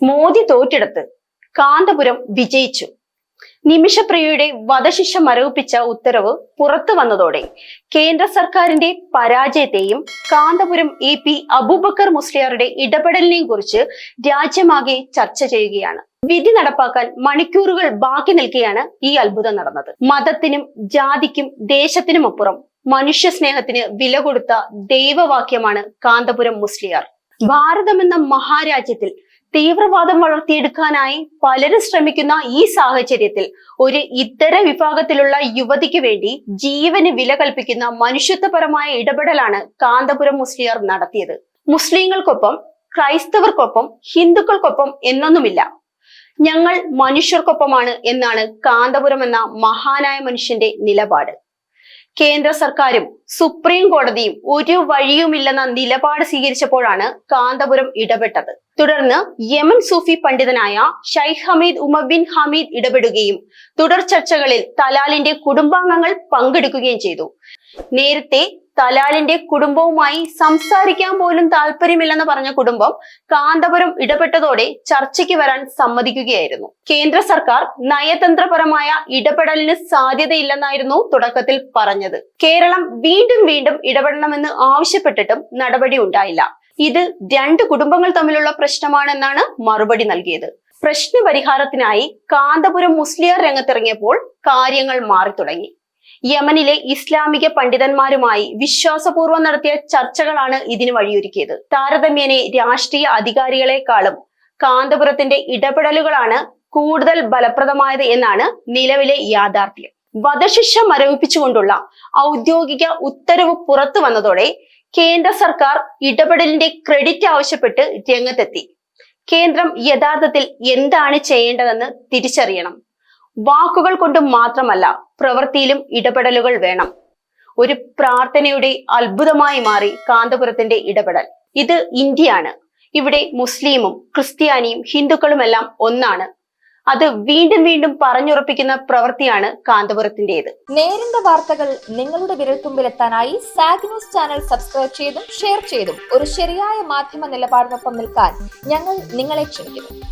മോദി തോറ്റെടുത്ത് കാന്തപുരം വിജയിച്ചു. നിമിഷപ്രിയയുടെ വധശിക്ഷ മരവിപ്പിച്ച ഉത്തരവ് പുറത്തു വന്നതോടെ കേന്ദ്ര സർക്കാരിന്റെ പരാജയത്തെയും കാന്തപുരം എ പി അബൂബക്കർ മുസ്ലിയാറുടെ ഇടപെടലിനെയും കുറിച്ച് രാജ്യമാകെ ചർച്ച ചെയ്യുകയാണ്. വിധി നടപ്പാക്കാൻ മണിക്കൂറുകൾ ബാക്കി നിൽക്കെയാണ് ഈ അത്ഭുതം നടന്നത്. മതത്തിനും ജാതിക്കും ദേശത്തിനുമപ്പുറം മനുഷ്യ സ്നേഹത്തിന് വില കൊടുത്ത ദൈവവാക്യമാണ് കാന്തപുരം മുസ്ലിയാർ. ഭാരതമെന്ന മഹാരാജ്യത്തിൽ തീവ്രവാദം വളർത്തിയെടുക്കാനായി പലരും ശ്രമിക്കുന്ന ഈ സാഹചര്യത്തിൽ ഒരു ഇത്തര വിഭാഗത്തിലുള്ള യുവതിക്ക് വേണ്ടി ജീവന് വില കൽപ്പിക്കുന്ന മനുഷ്യത്വപരമായ ഇടപെടലാണ് കാന്തപുരം മുസ്ലിയാർ നടത്തിയത്. മുസ്ലിങ്ങൾക്കൊപ്പം ക്രൈസ്തവർക്കൊപ്പം ഹിന്ദുക്കൾക്കൊപ്പം എന്നൊന്നുമില്ല. ഞങ്ങൾ മനുഷ്യർക്കൊപ്പമാണ് എന്നാണ് കാന്തപുരം എന്ന മഹാനായ മനുഷ്യന്റെ നിലപാട്. കേന്ദ്ര സർക്കാരും സുപ്രീം കോടതിയും ഒരു വഴിയുമില്ലെന്ന നിലപാട് സ്വീകരിച്ചപ്പോഴാണ് കാന്തപുരം ഇടപെട്ടത്. തുടർന്ന് യമൻ സൂഫി പണ്ഡിതനായ Sheikh Hameed Umar bin Hameed ഇടപെടുകയും തുടർ ചർച്ചകളിൽ തലാലിന്റെ കുടുംബാംഗങ്ങൾ പങ്കെടുക്കുകയും ചെയ്തു. നേരത്തെ തലാലിന്റെ കുടുംബവുമായി സംസാരിക്കാൻ പോലും താല്പര്യമില്ലെന്ന് പറഞ്ഞ കുടുംബം കാന്തപുരം ഇടപെട്ടതോടെ ചർച്ചയ്ക്ക് വരാൻ സമ്മതിക്കുകയായിരുന്നു. കേന്ദ്ര സർക്കാർ നയതന്ത്രപരമായ ഇടപെടലിന് സാധ്യതയില്ലെന്നായിരുന്നു തുടക്കത്തിൽ പറഞ്ഞത്. കേരളം വീണ്ടും വീണ്ടും ഇടപെടണമെന്ന് ആവശ്യപ്പെട്ടിട്ടും നടപടി ഉണ്ടായില്ല. ഇത് രണ്ട് കുടുംബങ്ങൾ തമ്മിലുള്ള പ്രശ്നമാണെന്നാണ് മറുപടി നൽകിയത്. പ്രശ്ന പരിഹാരത്തിനായി കാന്തപുരം മുസ്ലിയാർ രംഗത്തിറങ്ങിയപ്പോൾ കാര്യങ്ങൾ മാറി തുടങ്ങി യമനിലെ ഇസ്ലാമിക പണ്ഡിതന്മാരുമായി വിശ്വാസപൂർവം നടത്തിയ ചർച്ചകളാണ് ഇതിന് വഴിയൊരുക്കിയത്. താരതമ്യേനെ രാഷ്ട്രീയ അധികാരികളെക്കാളും കാന്തപുരത്തിന്റെ ഇടപെടലുകളാണ് കൂടുതൽ ഫലപ്രദമായത് എന്നാണ് നിലവിലെ യാഥാർത്ഥ്യം. വധശിക്ഷ മരവിപ്പിച്ചുകൊണ്ടുള്ള ഔദ്യോഗിക ഉത്തരവ് പുറത്തു വന്നതോടെ കേന്ദ്ര സർക്കാർ ഇടപെടലിന്റെ ക്രെഡിറ്റ് ആവശ്യപ്പെട്ട് രംഗത്തെത്തി. കേന്ദ്രം യഥാർത്ഥത്തിൽ എന്താണ് ചെയ്യേണ്ടതെന്ന് തിരിച്ചറിയണം. വാക്കുകൾ കൊണ്ട് മാത്രമല്ല പ്രവൃത്തിയിലും ഇടപെടലുകൾ വേണം. ഒരു പ്രാർത്ഥനയുടെ അത്ഭുതമായി മാറി കാന്തപുരത്തിന്റെ ഇടപെടൽ. ഇത് ഇന്ത്യയാണ്. ഇവിടെ മുസ്ലിമും ക്രിസ്ത്യാനിയും ഹിന്ദുക്കളുമെല്ലാം ഒന്നാണ്. അത് വീണ്ടും വീണ്ടും പറഞ്ഞുറപ്പിക്കുന്ന പ്രവൃത്തിയാണ് കാന്തപുരത്തിന്റേത് നേരിന്റെ വാർത്തകൾ നിങ്ങളുടെ വിരൽത്തുമ്പിലെത്താനായി സാഗ് ന്യൂസ് ചാനൽ സബ്സ്ക്രൈബ് ചെയ്തും ഷെയർ ചെയ്തും ഒരു ശരിയായ മാധ്യമ നിലപാടിനൊപ്പം നിൽക്കാൻ ഞങ്ങൾ നിങ്ങളെ ക്ഷണിക്കുന്നു.